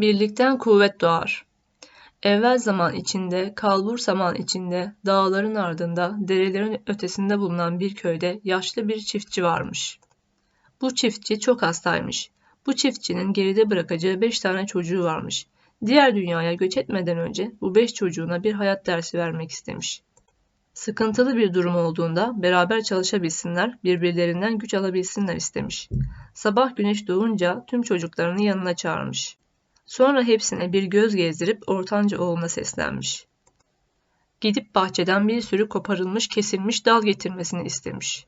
Birlikten kuvvet doğar. Evvel zaman içinde, kalbur zaman içinde, dağların ardında, derelerin ötesinde bulunan bir köyde yaşlı bir çiftçi varmış. Bu çiftçi çok hastaymış. Bu çiftçinin geride bırakacağı beş tane çocuğu varmış. Diğer dünyaya göç etmeden önce bu beş çocuğuna bir hayat dersi vermek istemiş. Sıkıntılı bir durum olduğunda beraber çalışabilsinler, birbirlerinden güç alabilsinler istemiş. Sabah güneş doğunca tüm çocuklarını yanına çağırmış. Sonra hepsine bir göz gezdirip ortanca oğluna seslenmiş. Gidip bahçeden bir sürü koparılmış kesilmiş dal getirmesini istemiş.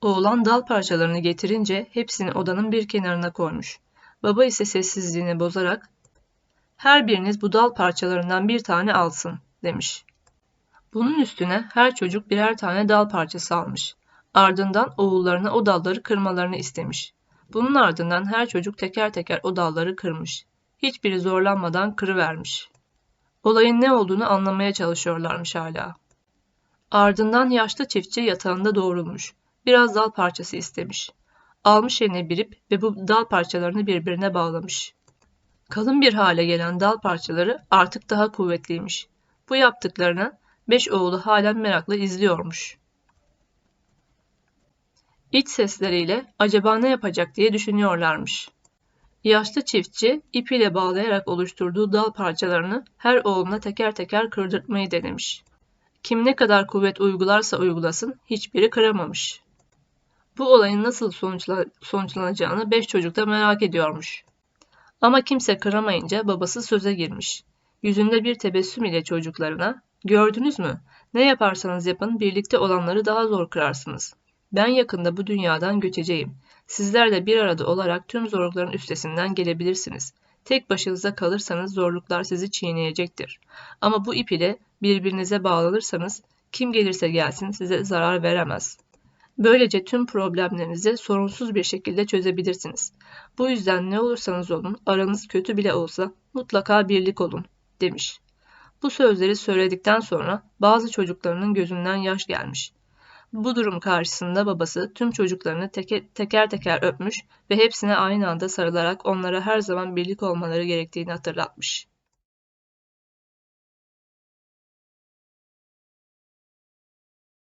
Oğlan dal parçalarını getirince hepsini odanın bir kenarına koymuş. Baba ise sessizliğini bozarak her biriniz bu dal parçalarından bir tane alsın demiş. Bunun üstüne her çocuk birer tane dal parçası almış. Ardından oğullarına o dalları kırmalarını istemiş. Bunun ardından her çocuk teker teker o dalları kırmış. Hiçbiri zorlanmadan kırıvermiş. Olayın ne olduğunu anlamaya çalışıyorlarmış hala. Ardından yaşlı çiftçi yatağında doğrulmuş. Biraz dal parçası istemiş. Almış eline birip ve bu dal parçalarını birbirine bağlamış. Kalın bir hale gelen dal parçaları artık daha kuvvetliymiş. Bu yaptıklarını beş oğlu halen merakla izliyormuş. İç sesleriyle acaba ne yapacak diye düşünüyorlarmış. Yaşlı çiftçi ipiyle bağlayarak oluşturduğu dal parçalarını her oğluna teker teker kırdırtmayı denemiş. Kim ne kadar kuvvet uygularsa uygulasın hiçbiri kıramamış. Bu olayın nasıl sonuçla, sonuçlanacağını beş çocuk da merak ediyormuş. Ama kimse kıramayınca babası söze girmiş. Yüzünde bir tebessüm ile çocuklarına, gördünüz mü? Ne yaparsanız yapın birlikte olanları daha zor kırarsınız. Ben yakında bu dünyadan göçeceğim. Sizler de bir arada olarak tüm zorlukların üstesinden gelebilirsiniz. Tek başınıza kalırsanız zorluklar sizi çiğneyecektir. Ama bu ip ile birbirinize bağlanırsanız kim gelirse gelsin size zarar veremez. Böylece tüm problemlerinizi sorunsuz bir şekilde çözebilirsiniz. Bu yüzden ne olursanız olun, aranız kötü bile olsa mutlaka birlik olun, demiş. Bu sözleri söyledikten sonra bazı çocuklarının gözünden yaş gelmiş. Bu durum karşısında babası tüm çocuklarını teke, teker teker öpmüş ve hepsine aynı anda sarılarak onlara her zaman birlik olmaları gerektiğini hatırlatmış.